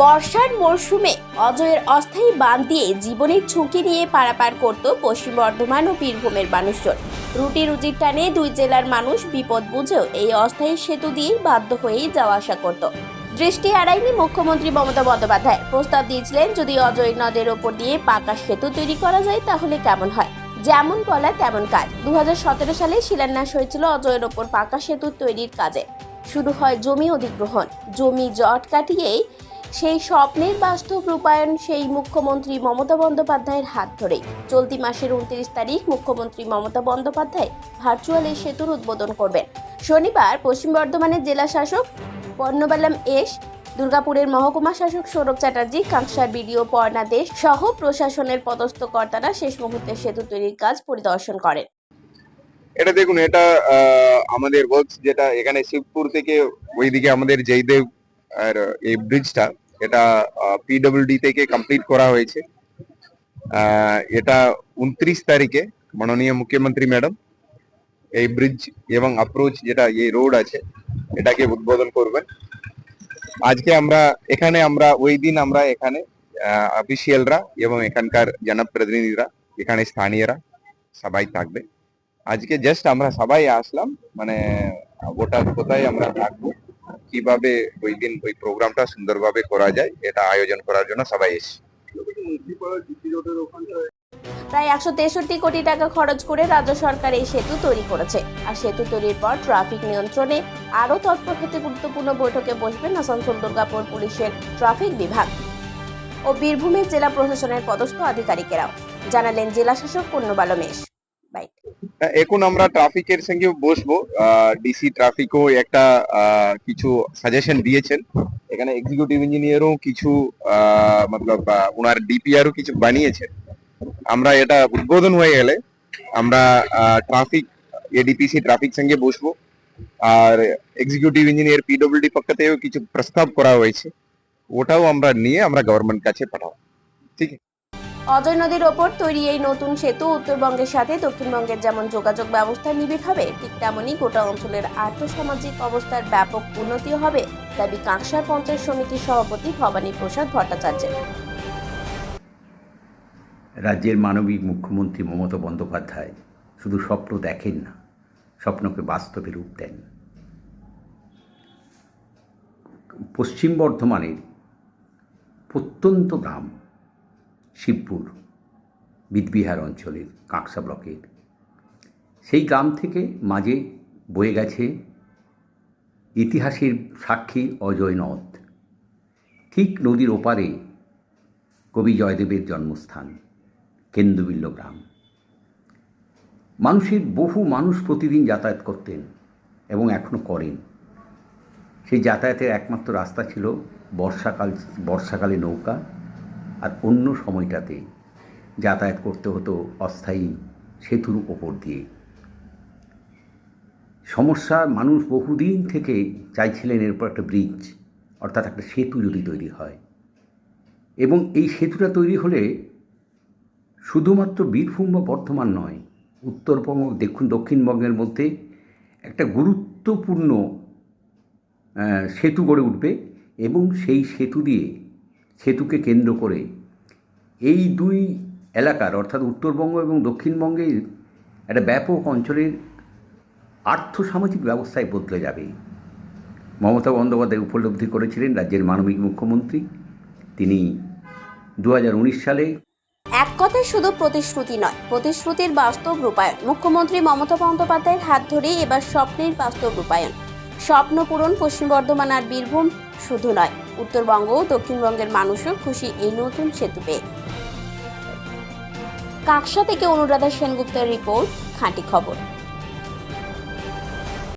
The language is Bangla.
বর্ষার মরশুমে অজয়ের অস্থায়ী বাঁধ দিয়ে জীবনের ঝুঁকি নিয়ে পারাপার করত পশ্চিম বর্ধমান ও বীরভূমের মানুষজন। রুটি রুজির টানে দুই জেলার মানুষ বিপদ বুঝেও এই অস্থায়ী সেতু দিয়েই বাধ্য হয়েই যাওয়া আসা করত। দৃষ্টি এড়ায়নি মুখ্যমন্ত্রী মমতা বন্দ্যোপাধ্যায়। প্রস্তাব দিয়েছিলেন, যদি অজয় নদের ওপর দিয়ে পাকা সেতু তৈরি করা যায় তাহলে কেমন হয়? যেমন বলা তেমন কাজ। দু হাজার সতেরো সালে শিলান্যাস হয়েছিল অজয়ের ওপর পাকা সেতু তৈরির কাজে। শুরু হয় জমি অধিগ্রহণ। জমি জট কাটিয়েই সেই স্বপ্নের বাস্তব রূপায়ণ সেই মুখ্যমন্ত্রী মমতা বন্দ্যোপাধ্যায়ের হাত ধরেই। চলতি মাসের উনত্রিশ তারিখ মুখ্যমন্ত্রী মমতা বন্দ্যোপাধ্যায় ভার্চুয়াল এই সেতুর উদ্বোধন করবেন। শনিবার পশ্চিম বর্ধমানের জেলা শাসক পর্ণবালাম এস, দুর্গাপুরের মহকুমা শাসক সৌরভ চ্যাটার্জি, কাঁকসার বিডিও পর্ণা দেশ সহ প্রশাসনের পদস্থ কর্তারা শেষ মুহূর্তে সেতু তৈরির কাজ পরিদর্শন করেন। এটা দেখুন, এটা আমাদের ওয়ার্কস যেটা এখানে শিবপুর থেকে ওইদিকে আমাদের জয়দেব আর, এই ব্রিজটা এটা পিডব্লিউডি থেকে কমপ্লিট করা হয়েছে। এটা উনত্রিশ তারিখে মাননীয় মুখ্যমন্ত্রী ম্যাডাম এই ব্রিজ এবং অ্যাপ্রোচ যেটা, এই রোড আছে, এটাকে উদ্বোধন করবেন। আজকে আমরা, এখানে আমরা, ওই দিন আমরা এখানে অফিসিয়ালরা এবং এখানকার জনপ্রতিনিধিরা, এখানে স্থানীয়রা সবাই থাকবে। আজকে জাস্ট আমরা সবাই আসলাম মানে ওটা কোথায় আমরা থাকব কীভাবে ওই দিন ওই প্রোগ্রামটা সুন্দরভাবে করা যায়, এটা আয়োজন করার জন্য সবাই এসেছি। প্রায় একশো তেষট্টি কোটি টাকা খরচ করে রাজ্য সরকার এই সেতু তৈরি করেছে। আর সেতু তৈরির পর ট্রাফিক নিয়ন্ত্রণে আরও তৎপর হতে গুরুত্বপূর্ণ বৈঠকে বসবেন আসানসোল, দুর্গাপুর পুলিশের ট্রাফিক বিভাগ ও বীরভূমের জেলা প্রশাসনের পদস্থ আধিকারিকেরাও। জানালেন জেলা শাসক পূর্ণবালমেশ বাইট এখন আমরা ট্রাফিকের সঙ্গে বসবো। ডিসি ট্রাফিকও একটা কিছু সাজেশন দিয়েছেন। এখানে এক্সিকিউটিভ ইঞ্জিনিয়ারও কিছু মতলব ওনার ডিপিআরও কিছু বানিয়েছেন। আমরা এটা উদ্বোধন হয়ে গেলে আমরা ট্রাফিক এডিপিসি ট্রাফিক সঙ্গে বসবো। আর এক্সিকিউটিভ ইঞ্জিনিয়ার পিডব্লিউডি পক্ষ থেকেও কিছু প্রস্তাব করা হয়েছে। ওটাও আমরা নিয়ে আমরা গভর্নমেন্ট কাছে পাঠাবো। অজয় নদীর ওপর তৈরি এই নতুন সেতু উত্তরবঙ্গের সাথে দক্ষিণবঙ্গের যেমন যোগাযোগ ব্যবস্থা নিবিড় হবে, ঠিক তেমনই গোটা অঞ্চলের আর্থসামাজিক অবস্থার ব্যাপক উন্নতি হবে, দাবি কাঁকসার পঞ্চায়েত সমিতির সভাপতি ভবানী প্রসাদ ভট্টাচার্যের। রাজ্যের মানবিক মুখ্যমন্ত্রী মমতা বন্দ্যোপাধ্যায় শুধু স্বপ্ন দেখেন না, স্বপ্নকে বাস্তবে রূপ দেন। পশ্চিম বর্ধমানের প্রত্যন্ত গ্রাম শিবপুর, বিদবিহার অঞ্চলের কাঁকসা ব্লকের। সেই গ্রাম থেকে মাঝে বয়ে গেছে ইতিহাসের সাক্ষী অজয় নদ। ঠিক নদীর ওপারে কবি জয়দেবের জন্মস্থান, কেন্দুবিল্ল গ্রাম। মানুষের বহু মানুষ প্রতিদিন যাতায়াত করতেন এবং এখনও করেন। সেই যাতায়াতের একমাত্র রাস্তা ছিল বর্ষাকাল, বর্ষাকালে নৌকা আর অন্য সময়টাতে যাতায়াত করতে হতো অস্থায়ী সেতুর ওপর দিয়ে। সমস্যা মানুষ বহুদিন থেকে চাইছিলেন এরপর একটা ব্রিজ অর্থাৎ একটা সেতু যদি তৈরি হয়। এবং এই সেতুটা তৈরি হলে শুধুমাত্র বীরভূম বা বর্ধমান নয়, উত্তরবঙ্গ, দেখুন দক্ষিণবঙ্গের মধ্যে একটা গুরুত্বপূর্ণ সেতু গড়ে উঠবে এবং সেই সেতু দিয়ে সেতুকে কেন্দ্র করে এই দুই এলাকার, অর্থাৎ উত্তরবঙ্গ এবং দক্ষিণবঙ্গের একটা ব্যাপক অঞ্চলের আর্থসামাজিক ব্যবস্থায় বদলে যাবে। মমতা বন্দ্যোপাধ্যায় উপলব্ধি করেছিলেন রাজ্যের মানবিক মুখ্যমন্ত্রী। তিনি দু হাজার উনিশ সালে এক কথায় শুধু প্রতিশ্রুতি নয়, প্রতিশ্রুতির বাস্তব রূপায়ণ। মুখ্যমন্ত্রী মমতা বন্দ্যোপাধ্যায়ের হাত ধরেই এবার স্বপ্নের বাস্তব রূপায়ণ। স্বপ্ন পূরণ পশ্চিম বর্ধমান আর বীরভূম। শুধু নয়, উত্তরবঙ্গ ও দক্ষিণবঙ্গের মানুষও খুশি এই নতুন সেতু পেয়ে। কাকসা থেকে অনুরাধা সেনগুপ্তের রিপোর্ট, খাঁটি খবর।